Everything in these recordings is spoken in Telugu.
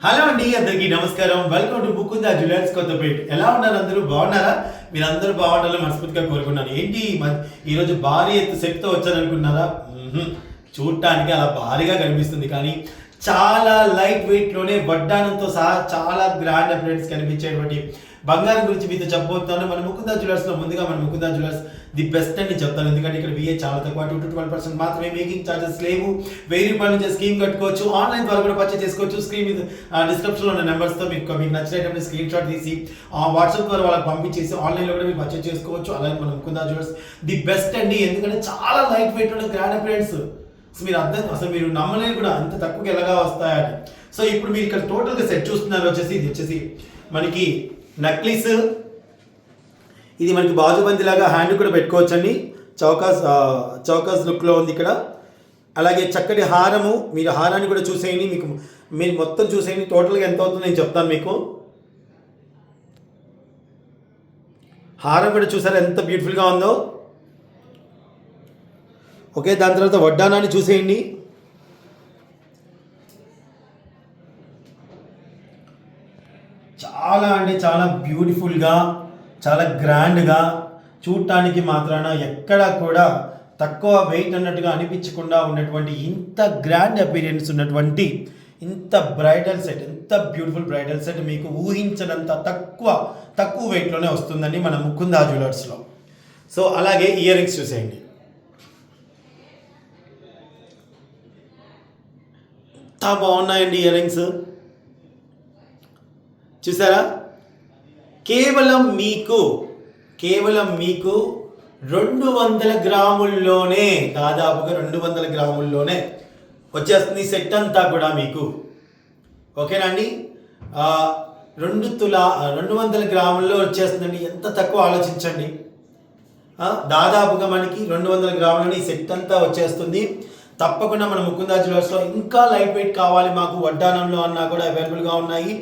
హలో అండి అందరికీ నమస్కారం. Welcome to Mukunda jewellers Kothapet ఎలా ఉన్నారు అందరూ? బాగున్నారా? మీరు అందరూ బాగుండాలని మనస్ఫూర్తిగా కోరుకున్నాను ఏంటి మ- ఈరోజు భారీ ఎత్తు శక్తితో వచ్చారనుకున్నారా చూడటానికి అలా భారీగా కనిపిస్తుంది కానీ చాలా లైట్ వెయిట్లోనే వడ్డానంతో సహా చాలా గ్రాండ్ అపిరెన్స్ కనిపించేటువంటి బంగారం గురించి మీతో చెప్పబోతున్నాను. మన ముకుందా జ్యువెలర్స్లో ముందుగా మన ముకుందా జ్యువెలర్స్ ది బెస్ట్ అని చెప్తాను. ఎందుకంటే ఇక్కడ విఏ చాలా తక్కువ టూ టు ట్వెల్వ్ పర్సెంట్ మాత్రమే మేకింగ్ ఛార్జెస్ లేవు. వెయ్యి రూపాయల నుంచి స్కీమ్ కట్టుకోవచ్చు. ఆన్లైన్ ద్వారా కూడా పర్చేస్ చేసుకోవచ్చు. స్క్రీన్ మీద డిస్క్రిప్షన్లో ఉన్న నెంబర్స్తో మీకు మీకు నచ్చినటువంటి స్క్రీన్ షాట్ తీసి వాట్సాప్ ద్వారా వాళ్ళకి పంపించేసి ఆన్లైన్లో కూడా మీరు పర్చేస్ చేసుకోవచ్చు. అలాగే మనం ముకుందా జ్యువెలర్స్ ది బెస్ట్ అండి. ఎందుకంటే చాలా లైట్ వెయిట్ ఉన్న గ్రాండ్ అపిరెన్స్ మీరు అర్థం అసలు మీరు నమ్మలేరు కూడా. అంత తక్కువకి ఎలాగా వస్తాయని. సో ఇప్పుడు మీరు ఇక్కడ టోటల్గా సెట్ చూస్తున్నారు. వచ్చేసి ఇది వచ్చేసి మనకి నక్లీస్. ఇది మనకి బాజుబంది లాగా హ్యాండ్ కూడా పెట్టుకోవచ్చండి. చౌకాస్ చౌకాస్ లుక్లో ఉంది ఇక్కడ. అలాగే చక్కటి హారము మీరు హారాన్ని కూడా చూసేయండి. మీకు మీరు మొత్తం చూసేయండి. టోటల్గా ఎంత అవుతుందో నేను చెప్తాను మీకు. హారం కూడా చూసారా ఎంత బ్యూటిఫుల్గా ఉందో? ఓకే దాని తర్వాత వడ్డానాన్ని చూసేయండి. చాలా అంటే చాలా బ్యూటిఫుల్గా చాలా గ్రాండ్గా చూడటానికి మాత్రాన ఎక్కడ కూడా తక్కువ వెయిట్ అన్నట్టుగా అనిపించకుండా ఉన్నటువంటి ఇంత గ్రాండ్ అపీరియన్స్ ఉన్నటువంటి ఇంత బ్రైడల్ సెట్ ఎంత బ్యూటిఫుల్ బ్రైడల్ సెట్ మీకు ఊహించనంత తక్కువ తక్కువ వెయిట్లోనే వస్తుందండి మన ముకుందా జ్యువెలర్స్లో సో అలాగే ఇయర్ రింగ్స్ చూసేయండి. ఎంత బాగున్నాయండి ఇయర్ రింగ్స్ చూసారా? కేవలం మీకు కేవలం మీకు రెండు వందల గ్రాముల్లోనే దాదాపుగా రెండు వందల గ్రాముల్లోనే వచ్చేస్తుంది సెట్ అంతా కూడా మీకు. ఓకేనండి రెండు తులా రెండు వందల గ్రాముల్లో వచ్చేస్తుందండి. ఎంత తక్కువ ఆలోచించండి. దాదాపుగా మనకి రెండు వందల గ్రాములని సెట్ అంతా వచ్చేస్తుంది. తప్పకుండా మన ముకుందా జ్యువెలర్స్లో ఇంకా లైట్ వెయిట్ కావాలి మాకు. వడ్డానంలో అన్నా కూడా అవైలబుల్గా ఉన్నాయి.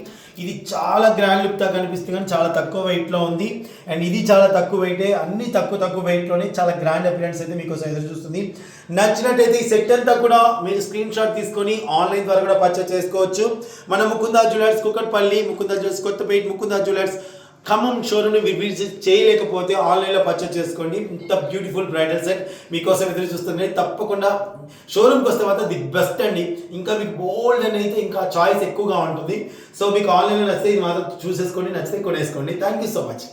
ఇది చాలా గ్రాండ్ లుక్తో కనిపిస్తుంది కానీ చాలా తక్కువ వెయిట్లో ఉంది. అండ్ ఇది చాలా తక్కువ వెయిటే అన్ని తక్కువ తక్కువ వెయిట్లోనే చాలా గ్రాండ్ అపిరెన్స్ అయితే మీకు ఎదురు చూస్తుంది. నచ్చినట్టయితే ఈ సెట్ అంతా కూడా మీరు స్క్రీన్ షాట్ తీసుకొని ఆన్లైన్ ద్వారా కూడా పర్చేస్ చేసుకోవచ్చు. మన Mukunda jewellers Kukatpally Mukunda jewellers Kothapet Mukunda jewellers Khammam షోరూమ్ని visit చేయలేకపోతే ఆన్లైన్లో పర్చేస్ చేసుకోండి. ఇంత బ్యూటిఫుల్ బ్రైడల్ సెట్ మీకోసం ఎదురు చూస్తుంది తప్పకుండా షోరూమ్కి వస్తే మాత్రం ది బెస్ట్ అండి. ఇంకా మీకు బోల్డ్ అని అయితే ఇంకా చాయిస్ ఎక్కువగా ఉంటుంది. సో మీకు ఆన్లైన్లో నచ్చితే ఇది మాత్రం చూసేసుకోండి నచ్చితే కొనేసుకోండి. Thank you so much